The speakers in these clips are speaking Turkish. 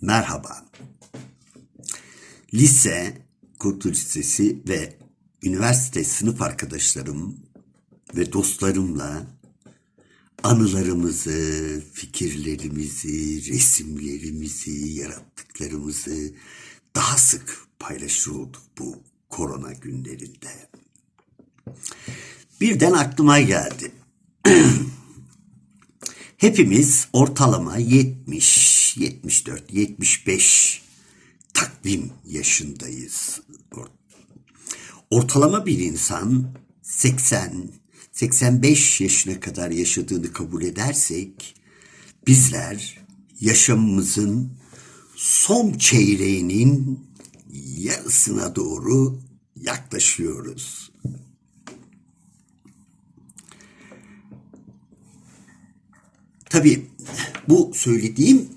Merhaba. Lise, Kurtuluş Lisesi ve üniversite sınıf arkadaşlarım ve dostlarımla anılarımızı, fikirlerimizi, resimlerimizi, yarattıklarımızı daha sık paylaşır olduk bu korona günlerinde. Birden aklıma geldi. Hepimiz ortalama 70, 74, 75 takvim yaşındayız. Ortalama bir insan 80, 85 yaşına kadar yaşadığını kabul edersek bizler yaşamımızın son çeyreğinin yarısına doğru yaklaşıyoruz. Tabii bu söylediğim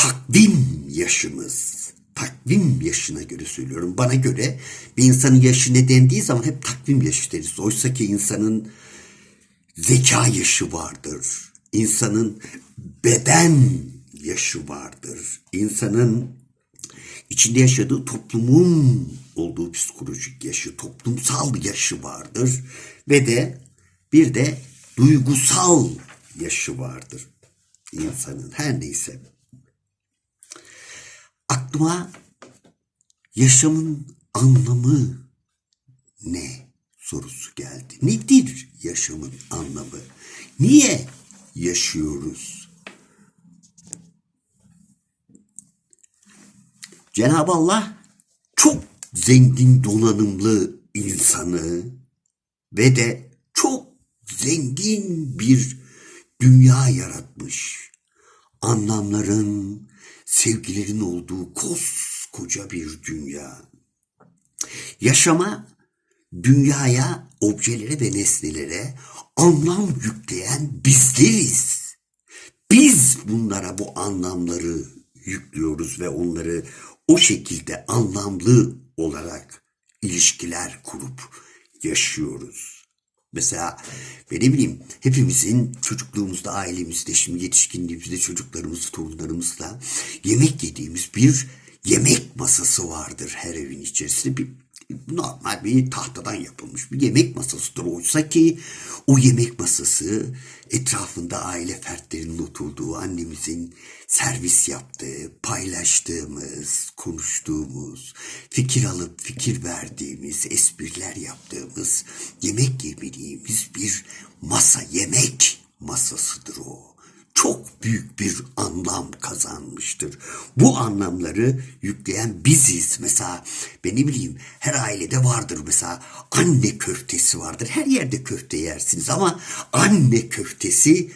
takvim yaşımız. Takvim yaşına göre söylüyorum. Bana göre bir insanın yaşı ne dendiği zaman hep takvim yaşı deriz. Oysa ki insanın zeka yaşı vardır. İnsanın beden yaşı vardır. İnsanın içinde yaşadığı toplumun olduğu psikolojik yaşı, toplumsal yaşı vardır. Ve de bir de duygusal yaşı vardır insanın her neyse. Aklıma yaşamın anlamı ne sorusu geldi. Nedir yaşamın anlamı? Niye yaşıyoruz? Cenab-ı Allah çok zengin donanımlı insanı ve de çok zengin bir dünya yaratmış. Anlamların, sevgilerin olduğu koskoca bir dünya. Yaşama, dünyaya, objelere ve nesnelere anlam yükleyen bizleriz. Biz bunlara bu anlamları yüklüyoruz ve onları o şekilde anlamlı olarak ilişkiler kurup yaşıyoruz. Mesela ben ne bileyim hepimizin çocukluğumuzda ailemizde şimdi yetişkinliğimizde çocuklarımız torunlarımızla yemek yediğimiz bir yemek masası vardır her evin içerisinde. Bir normal bir tahtadan yapılmış bir yemek masasıdır. Oysa ki o yemek masası etrafında aile fertlerinin oturduğu, annemizin servis yaptığı, paylaştığımız, konuştuğumuz, fikir alıp fikir verdiğimiz, espriler yaptığımız, yemek yemediğimiz bir masa, yemek masasıdır o çok büyük bir anlam kazanmıştır. Bu anlamları yükleyen biziz. Mesela ben ne bileyim her ailede vardır mesela anne köftesi vardır. Her yerde köfte yersiniz ama anne köftesi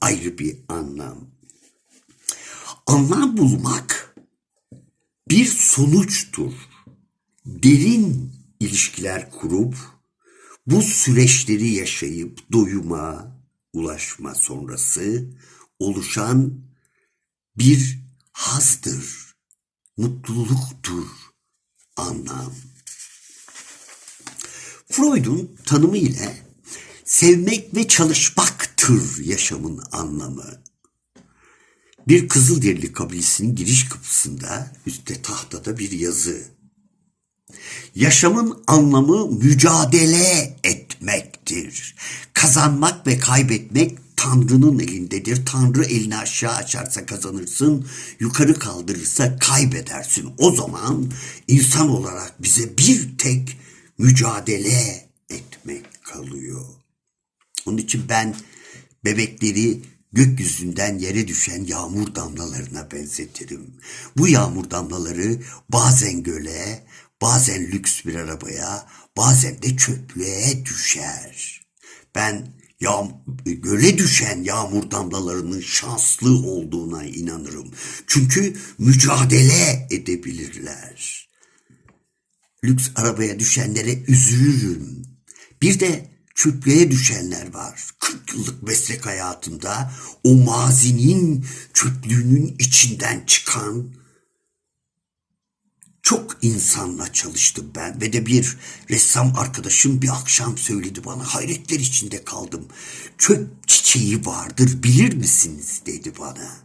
ayrı bir anlam. Anlam bulmak bir sonuçtur. Derin ilişkiler kurup bu süreçleri yaşayıp doyuma, ulaşma sonrası oluşan bir hazdır, mutluluktur anlam. Freud'un tanımı ile sevmek ve çalışmaktır yaşamın anlamı. Bir Kızılderili kabilesinin giriş kapısında üstte tahtada bir yazı. Yaşamın anlamı mücadele etmektir. Kazanmak ve kaybetmek Tanrı'nın elindedir. Tanrı elini aşağı açarsa kazanırsın, yukarı kaldırırsa kaybedersin. O zaman insan olarak bize bir tek mücadele etmek kalıyor. Onun için ben bebekleri gökyüzünden yere düşen yağmur damlalarına benzetirim. Bu yağmur damlaları bazen göle, bazen lüks bir arabaya, bazen de çöplüğe düşer. Ben ya, göle düşen yağmur damlalarının şanslı olduğuna inanırım. Çünkü mücadele edebilirler. Lüks arabaya düşenlere üzülürüm. Bir de çöplüğe düşenler var. 40 yıllık meslek hayatımda o mazinin çöplüğünün içinden çıkan çok insanla çalıştım ben ve de bir ressam arkadaşım bir akşam söyledi bana hayretler içinde kaldım. Çöp çiçeği vardır bilir misiniz dedi bana.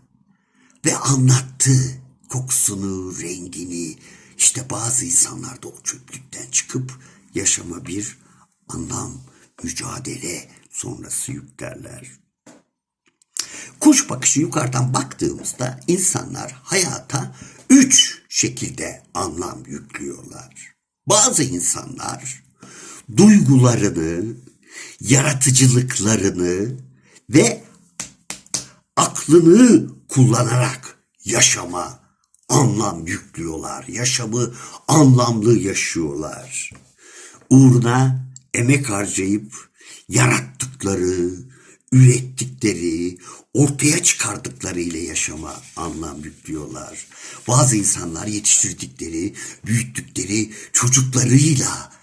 Ve anlattı kokusunu, rengini, işte bazı insanlar da o çöplükten çıkıp yaşama bir anlam, mücadele sonrası yüklerler. Kuş bakışı yukarıdan baktığımızda insanlar hayata üç şekilde anlam yüklüyorlar. Bazı insanlar duygularını, yaratıcılıklarını ve aklını kullanarak yaşama anlam yüklüyorlar. Yaşamı anlamlı yaşıyorlar. Uğruna emek harcayıp yarattıkları, ürettikleri, ortaya çıkardıkları ile yaşama anlam yüklüyorlar. Bazı insanlar yetiştirdikleri, büyüttükleri çocuklarıyla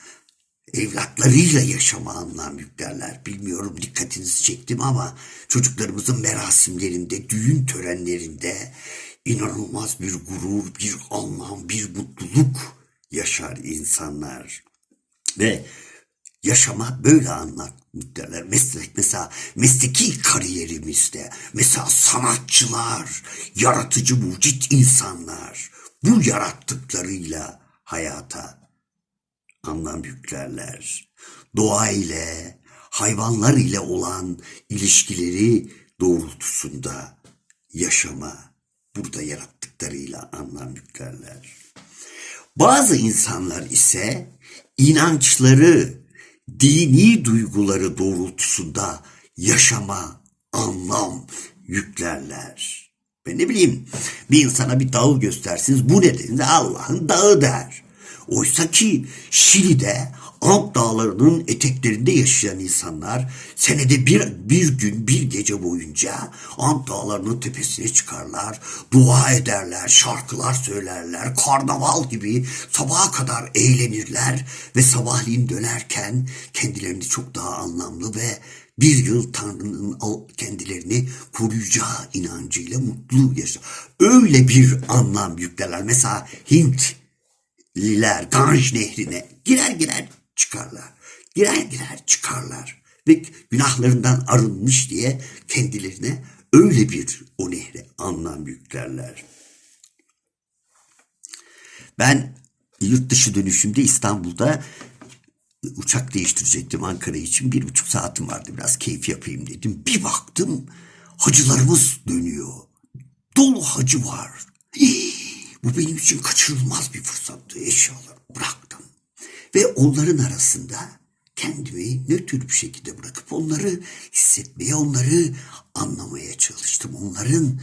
evlatlarıyla yaşama anlam yüklerler. Bilmiyorum dikkatinizi çektim ama çocuklarımızın merasimlerinde, düğün törenlerinde inanılmaz bir gurur, bir anlam, bir mutluluk yaşar insanlar. Ve yaşama böyle anlam. Meslek mesela mesleki kariyerimizde mesela sanatçılar, yaratıcı mucit insanlar bu yarattıklarıyla hayata anlam yüklerler. Doğa ile, hayvanlar ile olan ilişkileri doğrultusunda yaşama, burada yarattıklarıyla anlam yüklerler. Bazı insanlar ise inançları, dini duyguları doğrultusunda yaşama, anlam yüklerler. Ben ne bileyim bir insana bir dağı göstersiniz bu nedenle Allah'ın dağı der. Oysa ki Şili'de Alp dağlarının eteklerinde yaşayan insanlar senede bir, bir gün bir gece boyunca Alp dağlarının tepesine çıkarlar, dua ederler, şarkılar söylerler, karnaval gibi sabaha kadar eğlenirler ve sabahleyin dönerken kendilerini çok daha anlamlı ve bir yıl Tanrı'nın kendilerini koruyacağı inancıyla mutlu yaşar. Öyle bir anlam yüklerler. Mesela Hint Liler Ganj nehrine girer girer çıkarlar. Girer girer çıkarlar. Ve günahlarından arınmış diye kendilerine öyle bir o nehre anlam yüklerler. Ben yurt dışı dönüşümde İstanbul'da uçak değiştirecektim Ankara için. Bir buçuk saatim vardı. Biraz keyif yapayım dedim. Bir baktım hacılarımız dönüyor. Dolu hacı var. Hii, bu benim için kaçırılmaz bir fırsattı. Eşyalarımı bıraktım. Ve onların arasında kendimi nötr bir şekilde bırakıp onları hissetmeye, onları anlamaya çalıştım. Onların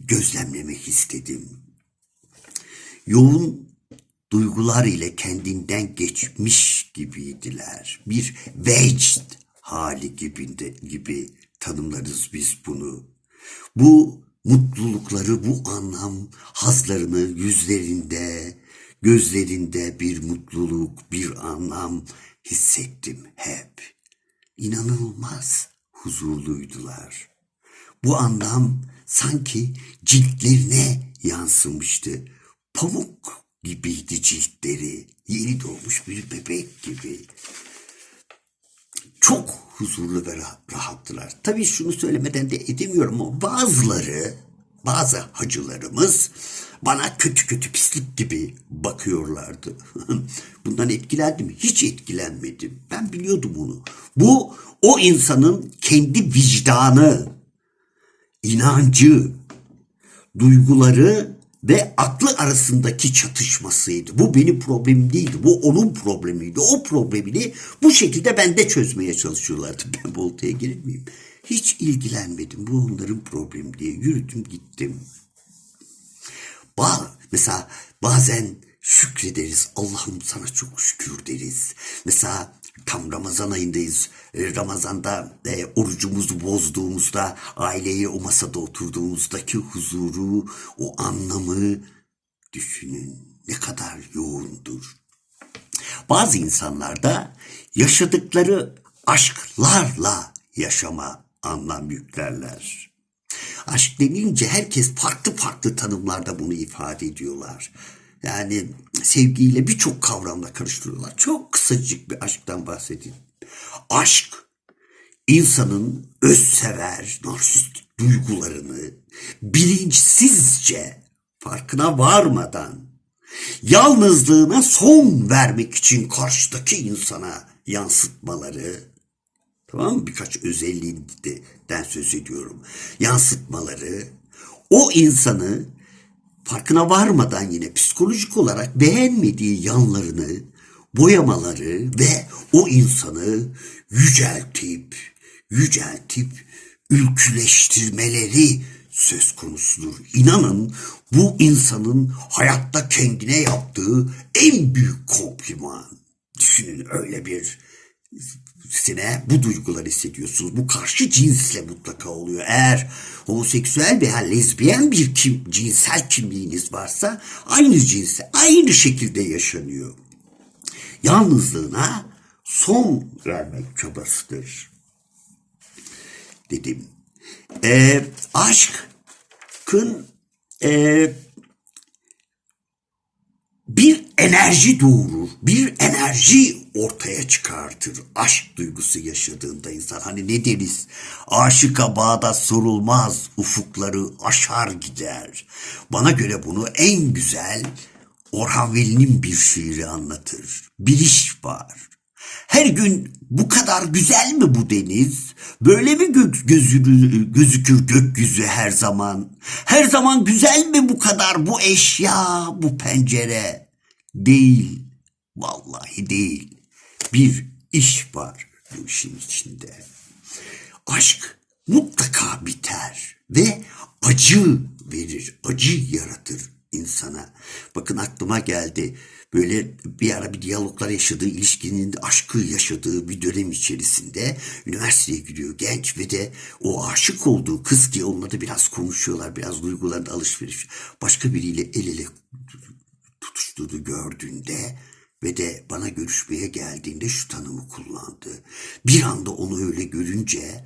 gözlemlemek istedim. Yoğun duygular ile kendinden geçmiş gibiydiler. Bir vecd hali gibinde, gibi tanımlarız biz bunu. Bu mutlulukları, bu anlam hazlarını yüzlerinde, gözlerinde bir mutluluk, bir anlam hissettim hep. İnanılmaz huzurluydular. Bu anlam sanki ciltlerine yansımıştı. Pamuk gibiydi ciltleri. Yeni doğmuş bir bebek gibi. Çok huzurlu ve rah- rahattılar. Tabii şunu söylemeden de edemiyorum ama bazıları, bazı hacılarımız bana kötü kötü pislik gibi bakıyorlardı. Bundan etkilendim mi? Hiç etkilenmedim. Ben biliyordum bunu. Bu o insanın kendi vicdanı, inancı, duyguları ve aklı arasındaki çatışmasıydı. Bu benim problemim değildi. Bu onun problemiydi. O problemini bu şekilde bende çözmeye çalışıyorlardı. Ben bu oltaya girer miyim? Hiç ilgilenmedim. Bu onların problemi diye yürüdüm gittim. Ba mesela bazen şükrederiz. Allah'ım sana çok şükür deriz. Mesela tam Ramazan ayındayız. Ee, Ramazan'da e, orucumuzu bozduğumuzda, aileyi o masada oturduğumuzdaki huzuru, o anlamı düşünün. Ne kadar yoğundur. Bazı insanlarda yaşadıkları aşklarla yaşama anlam yüklerler. Aşk denince herkes farklı farklı tanımlarda bunu ifade ediyorlar. Yani sevgiyle birçok kavramla karıştırıyorlar. Çok kısacık bir aşktan bahsedin. Aşk insanın özsever, narsistik duygularını bilinç bilinçsizce farkına varmadan yalnızlığına son vermek için karşıdaki insana yansıtmaları tamam mı? Birkaç özelliğinden söz ediyorum. Yansıtmaları o insanı farkına varmadan yine psikolojik olarak beğenmediği yanlarını boyamaları ve o insanı yüceltip yüceltip ülküleştirmeleri söz konusudur. İnanın bu insanın hayatta kendine yaptığı en büyük kompliman. Düşünün öyle bir sine bu duygular hissediyorsunuz. Bu karşı cinsle mutlaka oluyor. Eğer homoseksüel veya lezbiyen bir kim, cinsel kimliğiniz varsa aynı cinsle aynı şekilde yaşanıyor. Yalnızlığına son vermek çabasıdır. Dedim. Ee, aşkın e, bir enerji doğurur, bir enerji ortaya çıkartır. Aşk duygusu yaşadığında insan hani ne deriz? Aşıka bağda sorulmaz, ufukları aşar gider. Bana göre bunu en güzel Orhan Veli'nin bir şiiri anlatır. Bir iş var. Her gün bu kadar güzel mi bu deniz? Böyle mi gök gözü, gözükür gökyüzü her zaman? Her zaman güzel mi bu kadar bu eşya, bu pencere? Değil. Vallahi değil. Bir iş var bu işin içinde. Aşk mutlaka biter ve acı verir, acı yaratır insana. Bakın aklıma geldi. Böyle bir ara bir diyaloglar yaşadığı, ilişkinin aşkı yaşadığı bir dönem içerisinde üniversiteye gidiyor genç ve de o aşık olduğu kız ki onunla da biraz konuşuyorlar, biraz duygularında alışveriş. Başka biriyle el ele tutuştuğunu gördüğünde ve de bana görüşmeye geldiğinde şu tanımı kullandı. Bir anda onu öyle görünce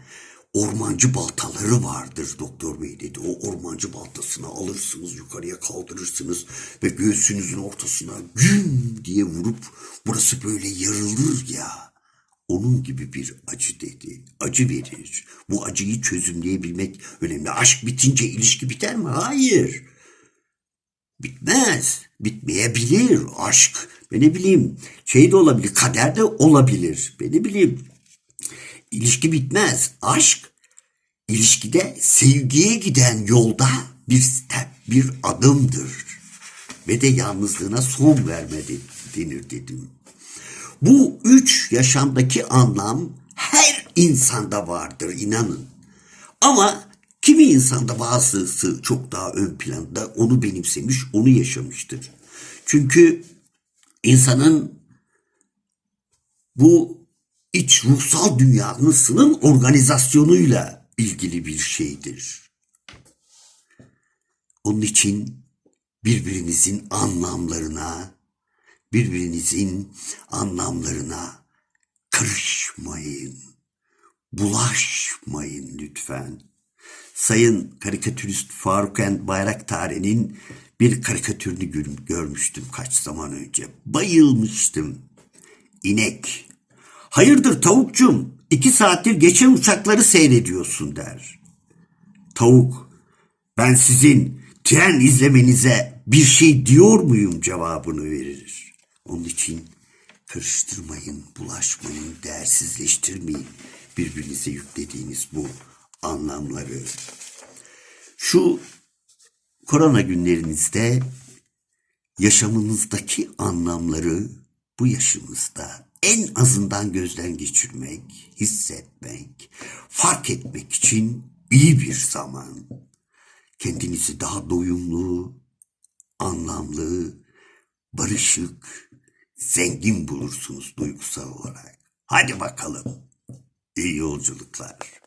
ormancı baltaları vardır doktor bey dedi. O ormancı baltasını alırsınız yukarıya kaldırırsınız ve göğsünüzün ortasına güm diye vurup burası böyle yarılır ya. Onun gibi bir acı dedi. Acı verir. Bu acıyı çözümleyebilmek önemli. Aşk bitince ilişki biter mi? Hayır. Bitmez. Bitmeyebilir aşk. Ben ne bileyim şey de olabilir. Kader de olabilir. Ben ne bileyim. İlişki bitmez. Aşk ilişkide sevgiye giden yolda bir step, bir adımdır. Ve de yalnızlığına son vermedi denir dedim. Bu üç yaşamdaki anlam her insanda vardır inanın. Ama kimi insanda bazısı çok daha ön planda onu benimsemiş, onu yaşamıştır. Çünkü insanın bu iç ruhsal dünyasının organizasyonuyla ilgili bir şeydir. Onun için birbirinizin anlamlarına, birbirinizin anlamlarına karışmayın. Bulaşmayın lütfen. Sayın karikatürist Faruk En Bayraktare'nin bir karikatürünü gör- görmüştüm kaç zaman önce. Bayılmıştım. İnek. Hayırdır tavukcum? İki saattir geçen uçakları seyrediyorsun der. Tavuk. Ben sizin tren izlemenize bir şey diyor muyum cevabını verir. Onun için karıştırmayın, bulaşmayın, değersizleştirmeyin birbirinize yüklediğiniz bu anlamları. Şu korona günlerinizde yaşamınızdaki anlamları bu yaşımızda en azından gözden geçirmek, hissetmek, fark etmek için iyi bir zaman. Kendinizi daha doyumlu, anlamlı, barışık, zengin bulursunuz duygusal olarak. Hadi bakalım. İyi yolculuklar.